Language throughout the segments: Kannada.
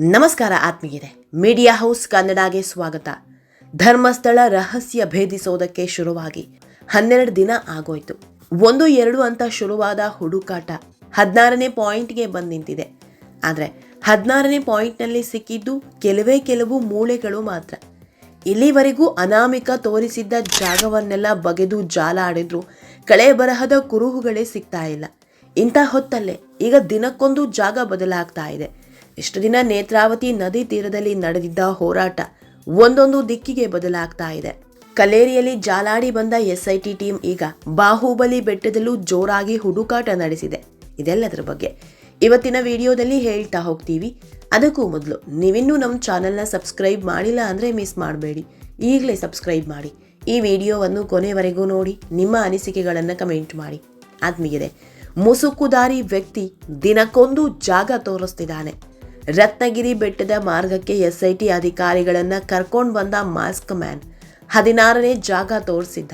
ನಮಸ್ಕಾರ ಆತ್ಮೀಯರೇ, ಮೀಡಿಯಾ ಹೌಸ್ ಕನ್ನಡಗೆ ಸ್ವಾಗತ. ಧರ್ಮಸ್ಥಳ ರಹಸ್ಯ ಭೇದಿಸೋದಕ್ಕೆ ಶುರುವಾಗಿ ಹನ್ನೆರಡು ದಿನ ಆಗೋಯ್ತು. ಒಂದು, ಎರಡು ಅಂತ ಶುರುವಾದ ಹುಡುಕಾಟ ಹದಿನಾರನೇ ಪಾಯಿಂಟ್ಗೆ ಬಂದು ನಿಂತಿದೆ. ಆದರೆ ಹದಿನಾರನೇ ಪಾಯಿಂಟ್ನಲ್ಲಿ ಸಿಕ್ಕಿದ್ದು ಕೆಲವೇ ಕೆಲವು ಮೂಳೆಗಳು ಮಾತ್ರ. ಇಲ್ಲಿವರೆಗೂ ಅನಾಮಿಕ ತೋರಿಸಿದ್ದ ಜಾಗವನ್ನೆಲ್ಲ ಬಗೆದು ಜಾಲ ಆಡಿದ್ರು ಕಳೆ ಬರಹದ ಕುರುಹುಗಳೇ ಸಿಗ್ತಾ ಇಲ್ಲ. ಇಂಥ ಹೊತ್ತಲ್ಲೇ ಈಗ ದಿನಕ್ಕೊಂದು ಜಾಗ ಬದಲಾಗ್ತಾ ಇದೆ. ಇಷ್ಟು ದಿನ ನೇತ್ರಾವತಿ ನದಿ ತೀರದಲ್ಲಿ ನಡೆದಿದ್ದ ಹೋರಾಟ ಒಂದೊಂದು ದಿಕ್ಕಿಗೆ ಬದಲಾಗ್ತಾ ಇದೆ. ಕಲೇರಿಯಲ್ಲಿ ಜಾಲಾಡಿ ಬಂದ ಎಸ್ಐಟಿ ಟೀಮ್ ಈಗ ಬಾಹುಬಲಿ ಬೆಟ್ಟದಲ್ಲೂ ಜೋರಾಗಿ ಹುಡುಕಾಟ ನಡೆಸಿದೆ. ಇದೆಲ್ಲದರ ಬಗ್ಗೆ ಇವತ್ತಿನ ವಿಡಿಯೋದಲ್ಲಿ ಹೇಳ್ತಾ ಹೋಗ್ತೀವಿ. ಅದಕ್ಕೂ ಮೊದಲು ನೀವಿನ್ನೂ ನಮ್ಮ ಚಾನೆಲ್ನ ಸಬ್ಸ್ಕ್ರೈಬ್ ಮಾಡಿಲ್ಲ ಅಂದರೆ ಮಿಸ್ ಮಾಡಬೇಡಿ. ಈಗಲೇ ಸಬ್ಸ್ಕ್ರೈಬ್ ಮಾಡಿ. ಈ ವಿಡಿಯೋವನ್ನು ಕೊನೆವರೆಗೂ ನೋಡಿ, ನಿಮ್ಮ ಅನಿಸಿಕೆಗಳನ್ನು ಕಮೆಂಟ್ ಮಾಡಿ. ಆತ್ಮೀಯರೇ ಮುಸುಕುದಾರಿ ವ್ಯಕ್ತಿ ದಿನಕ್ಕೊಂದು ಜಾಗ ತೋರಿಸ್ತಿದ್ದಾನೆ. ರತ್ನಗಿರಿ ಬೆಟ್ಟದ ಮಾರ್ಗಕ್ಕೆ ಎಸ್ಐಟಿ ಅಧಿಕಾರಿಗಳನ್ನು ಕರ್ಕೊಂಡು ಬಂದ ಮಾಸ್ಕ್ ಮ್ಯಾನ್ ಹದಿನಾರನೇ ಜಾಗ ತೋರಿಸಿದ್ದ.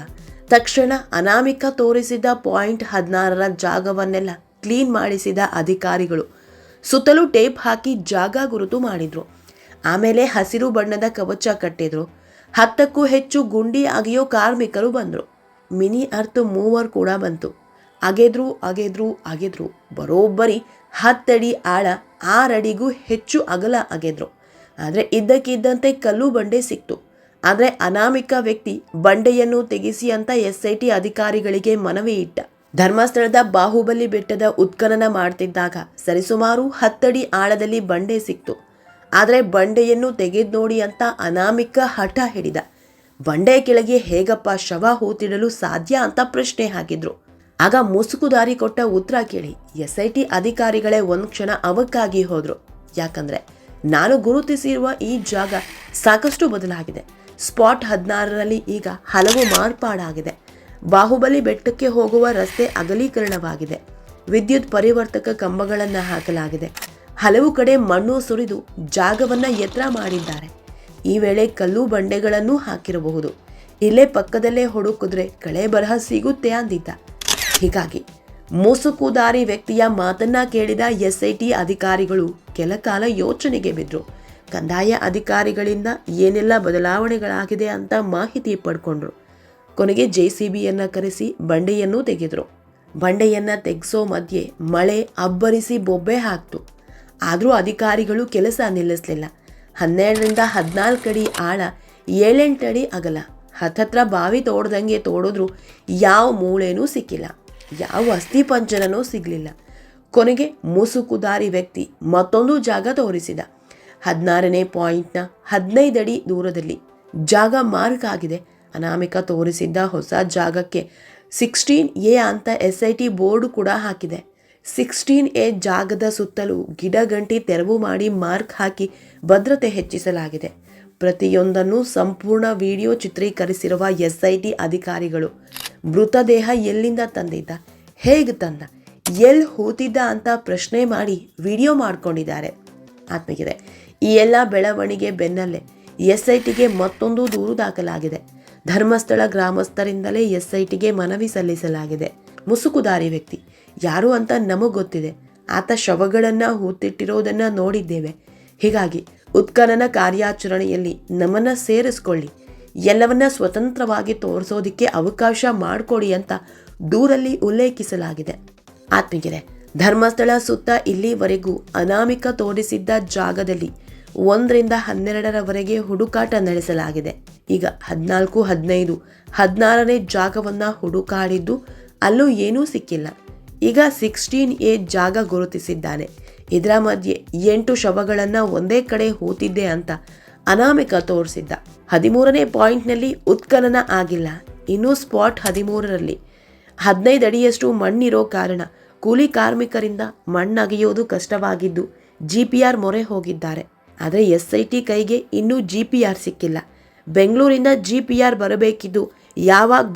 ತಕ್ಷಣ ಅನಾಮಿಕ ತೋರಿಸಿದ ಪಾಯಿಂಟ್ ಹದಿನಾರರ ಜಾಗವನ್ನೆಲ್ಲ ಕ್ಲೀನ್ ಮಾಡಿಸಿದ ಅಧಿಕಾರಿಗಳು. ಸುತ್ತಲೂ ಟೇಪ್ ಹಾಕಿ ಜಾಗ ಗುರುತು ಮಾಡಿದ್ರು. ಆಮೇಲೆ ಹಸಿರು ಬಣ್ಣದ ಕವಚ ಕಟ್ಟಿದ್ರು. ಹತ್ತಕ್ಕೂ ಹೆಚ್ಚು ಗುಂಡಿ ಅಗೆಯೋ ಕಾರ್ಮಿಕರು ಬಂದರು. ಮಿನಿ ಅರ್ಥ ಮೂವರ್ ಕೂಡ ಬಂತು. ಅಗೆದ್ರು ಅಗೆದ್ರು ಅಗೆದ್ರು. ಬರೋಬ್ಬರಿ ಹತ್ತಡಿ ಆಳ ಆರಡಿಗೂ ಹೆಚ್ಚು ಅಗಲ ಅಗೆದ್ರು. ಆದರೆ ಇದ್ದಕ್ಕಿದ್ದಂತೆ ಕಲ್ಲು ಬಂಡೆ ಸಿಕ್ತು. ಆದರೆ ಅನಾಮಿಕ ವ್ಯಕ್ತಿ ಬಂಡೆಯನ್ನು ತೆಗೆಸಿ ಅಂತ ಎಸ್ ಐ ಟಿ ಅಧಿಕಾರಿಗಳಿಗೆ ಮನವಿ ಇಟ್ಟ. ಧರ್ಮಸ್ಥಳದ ಬಾಹುಬಲಿ ಬೆಟ್ಟದ ಉತ್ಖನನ ಮಾಡ್ತಿದ್ದಾಗ ಸರಿಸುಮಾರು ಹತ್ತಡಿ ಆಳದಲ್ಲಿ ಬಂಡೆ ಸಿಕ್ತು. ಆದರೆ ಬಂಡೆಯನ್ನು ತೆಗೆದು ನೋಡಿ ಅಂತ ಅನಾಮಿಕ ಹಠ ಹಿಡಿದ. ಬಂಡೆ ಕೆಳಗೆ ಹೇಗಪ್ಪ ಶವ ಹೂತಿಡಲು ಸಾಧ್ಯ ಅಂತ ಪ್ರಶ್ನೆ ಹಾಕಿದ್ರು. ಆಗ ಮುಸುಕು ದಾರಿ ಕೊಟ್ಟ ಉತ್ತರ ಕೇಳಿ. ಎಸ್ ಐ ಟಿ ಅಧಿಕಾರಿಗಳೇ ಒಂದು ಕ್ಷಣ ಅವಕ್ಕಾಗಿ ಹೋದ್ರು. ಯಾಕಂದ್ರೆ ನಾನು ಗುರುತಿಸಿರುವ ಈ ಜಾಗ ಸಾಕಷ್ಟು ಬದಲಾಗಿದೆ. ಸ್ಪಾಟ್ ಹದಿನಾರರಲ್ಲಿ ಈಗ ಹಲವು ಮಾರ್ಪಾಡಾಗಿದೆ. ಬಾಹುಬಲಿ ಬೆಟ್ಟಕ್ಕೆ ಹೋಗುವ ರಸ್ತೆ ಅಗಲೀಕರಣವಾಗಿದೆ. ವಿದ್ಯುತ್ ಪರಿವರ್ತಕ ಕಂಬಗಳನ್ನು ಹಾಕಲಾಗಿದೆ. ಹಲವು ಕಡೆ ಮಣ್ಣು ಸುರಿದು ಜಾಗವನ್ನು ಎತ್ತರ ಮಾಡಿದ್ದಾರೆ. ಈ ವೇಳೆ ಕಲ್ಲು ಬಂಡೆಗಳನ್ನೂ ಹಾಕಿರಬಹುದು. ಇಲ್ಲೇ ಪಕ್ಕದಲ್ಲೇ ಹುಡುಕಿದ್ರೆ ಕಳೆ ಬರಹ ಸಿಗುತ್ತೆ ಅಂದಿದ್ದ. ಹೀಗಾಗಿ ಮೋಸುಕುದಾರಿ ವ್ಯಕ್ತಿಯ ಮಾತನ್ನ ಕೇಳಿದ ಎಸ್ಐಟಿ ಅಧಿಕಾರಿಗಳು ಕೆಲ ಕಾಲ ಯೋಚನೆಗೆ ಬಿದ್ದರು ಕಂದಾಯ ಅಧಿಕಾರಿಗಳಿಂದ ಏನೆಲ್ಲ ಬದಲಾವಣೆಗಳಾಗಿದೆ ಅಂತ ಮಾಹಿತಿ ಪಡ್ಕೊಂಡ್ರು. ಕೊನೆಗೆ ಜೆ ಸಿ ಬಿಯನ್ನು ಕರೆಸಿ ಬಂಡೆಯನ್ನು ತೆಗೆದರು. ಬಂಡೆಯನ್ನ ತೆಗೆಸೋ ಮಧ್ಯೆ ಮಳೆ ಅಬ್ಬರಿಸಿ ಬೊಬ್ಬೆ ಹಾಕ್ತು. ಆದರೂ ಅಧಿಕಾರಿಗಳು ಕೆಲಸ ನಿಲ್ಲಿಸಲಿಲ್ಲ. ಹನ್ನೆರಡರಿಂದ ಹದಿನಾಲ್ಕು ಅಡಿ ಆಳ, ಏಳೆಂಟು ಅಡಿ ಅಗಲ, ಹತ್ತತ್ರ ಬಾವಿ ತೋಡ್ದಂಗೆ ತೋಡಿದ್ರು ಯಾವ ಮೂಳೆನೂ ಸಿಕ್ಕಿಲ್ಲ. ಯಾವ ಅಸ್ಥಿಪಂಜರನೂ ಸಿಗಲಿಲ್ಲ. ಕೊನೆಗೆ ಮುಸುಕುದಾರಿ ವ್ಯಕ್ತಿ ಮತ್ತೊಂದು ಜಾಗ ತೋರಿಸಿದ. ಹದಿನಾರನೇ ಪಾಯಿಂಟ್ನ ಹದಿನೈದು ಅಡಿ ದೂರದಲ್ಲಿ ಜಾಗ ಮಾರ್ಕ್ ಆಗಿದೆ. ಅನಾಮಿಕ ತೋರಿಸಿದ್ದ ಹೊಸ ಜಾಗಕ್ಕೆ ಸಿಕ್ಸ್ಟೀನ್ ಎ ಅಂತ ಎಸ್ ಐ ಟಿ ಬೋರ್ಡ್ ಕೂಡ ಹಾಕಿದೆ. ಸಿಕ್ಸ್ಟೀನ್ ಎ ಜಾಗದ ಸುತ್ತಲೂ ಗಿಡಗಂಟಿ ತೆರವು ಮಾಡಿ ಮಾರ್ಕ್ ಹಾಕಿ ಭದ್ರತೆ ಹೆಚ್ಚಿಸಲಾಗಿದೆ. ಪ್ರತಿಯೊಂದನ್ನು ಸಂಪೂರ್ಣ ವಿಡಿಯೋ ಚಿತ್ರೀಕರಿಸಿರುವ ಎಸ್ ಐ ಟಿ ಅಧಿಕಾರಿಗಳು ಮೃತದೇಹ ಎಲ್ಲಿಂದ ತಂದಿದ್ದ? ಹೇಗೆ ತಂದ? ಎಲ್ಲಿ ಹೂತಿದ್ದ ಅಂತ ಪ್ರಶ್ನೆ ಮಾಡಿ ವಿಡಿಯೋ ಮಾಡ್ಕೊಂಡಿದ್ದಾರೆ. ಆತ್ಮಗಿದೆ ಈ ಎಲ್ಲ ಬೆಳವಣಿಗೆ ಬೆನ್ನಲ್ಲೇ ಎಸ್ ಐ ಟಿಗೆ ಮತ್ತೊಂದು ದೂರು ದಾಖಲಾಗಿದೆ. ಧರ್ಮಸ್ಥಳ ಗ್ರಾಮಸ್ಥರಿಂದಲೇ ಎಸ್ ಐ ಟಿಗೆ ಮನವಿ ಸಲ್ಲಿಸಲಾಗಿದೆ. ಮುಸುಕುದಾರಿ ವ್ಯಕ್ತಿ. ಯಾರು ಅಂತ ನಮಗೆ ಗೊತ್ತಿದೆ. ಆತ ಶವಗಳನ್ನು ಹೂತಿಟ್ಟಿರೋದನ್ನು ನೋಡಿದ್ದೇವೆ. ಹೀಗಾಗಿ ಉತ್ಖನನ ಕಾರ್ಯಾಚರಣೆಯಲ್ಲಿ ನಮ್ಮನ್ನು ಸೇರಿಸ್ಕೊಳ್ಳಿ. ಎಲ್ಲವನ್ನ ಸ್ವತಂತ್ರವಾಗಿ ತೋರಿಸೋದಿಕ್ಕೆ ಅವಕಾಶ ಮಾಡಿಕೊಡಿ ಅಂತ ದೂರಲ್ಲಿ ಉಲ್ಲೇಖಿಸಲಾಗಿದೆ. ಆತ್ಮಿಗೆರೆ ಧರ್ಮಸ್ಥಳ ಸುತ್ತ ಇಲ್ಲಿವರೆಗೂ ಅನಾಮಿಕ ತೋರಿಸಿದ್ದ ಜಾಗದಲ್ಲಿ ಒಂದರಿಂದ ಹನ್ನೆರಡರವರೆಗೆ ಹುಡುಕಾಟ ನಡೆಸಲಾಗಿದೆ. ಈಗ ಹದಿನಾಲ್ಕು, ಹದಿನೈದು, ಹದಿನಾರನೇ ಜಾಗವನ್ನ ಹುಡುಕಾಡಿದ್ದು ಅಲ್ಲೂ ಏನೂ ಸಿಕ್ಕಿಲ್ಲ. ಈಗ ಸಿಕ್ಸ್ಟೀನ್ ಎ ಜಾಗ ಗುರುತಿಸಿದ್ದಾನೆ. ಇದರ ಮಧ್ಯೆ ಎಂಟು ಶವಗಳನ್ನು ಒಂದೇ ಕಡೆ ಹೂತಿದ್ದೆ ಅಂತ ಅನಾಮಿಕ ತೋರಿಸಿದ್ದ. ಹದಿಮೂರನೇ ಪಾಯಿಂಟ್ನಲ್ಲಿ ಉತ್ಖನನ ಆಗಿಲ್ಲ. ಇನ್ನೂ ಸ್ಪಾಟ್ ಹದಿಮೂರರಲ್ಲಿ. ಹದಿನೈದು ಅಡಿಯಷ್ಟು ಮಣ್ಣಿರೋ ಕಾರಣ ಕೂಲಿ ಕಾರ್ಮಿಕರಿಂದ ಮಣ್ಣಗೆಯೋದು ಕಷ್ಟವಾಗಿದ್ದು ಜಿ ಪಿ ಆರ್ ಮೊರೆ ಹೋಗಿದ್ದಾರೆ. ಆದರೆ ಎಸ್ ಐ ಟಿ ಕೈಗೆ ಇನ್ನೂ ಜಿ ಪಿ ಆರ್ ಸಿಕ್ಕಿಲ್ಲ. ಬೆಂಗಳೂರಿಂದ ಜಿ ಪಿ ಆರ್ ಬರಬೇಕಿದ್ದು ಯಾವಾಗ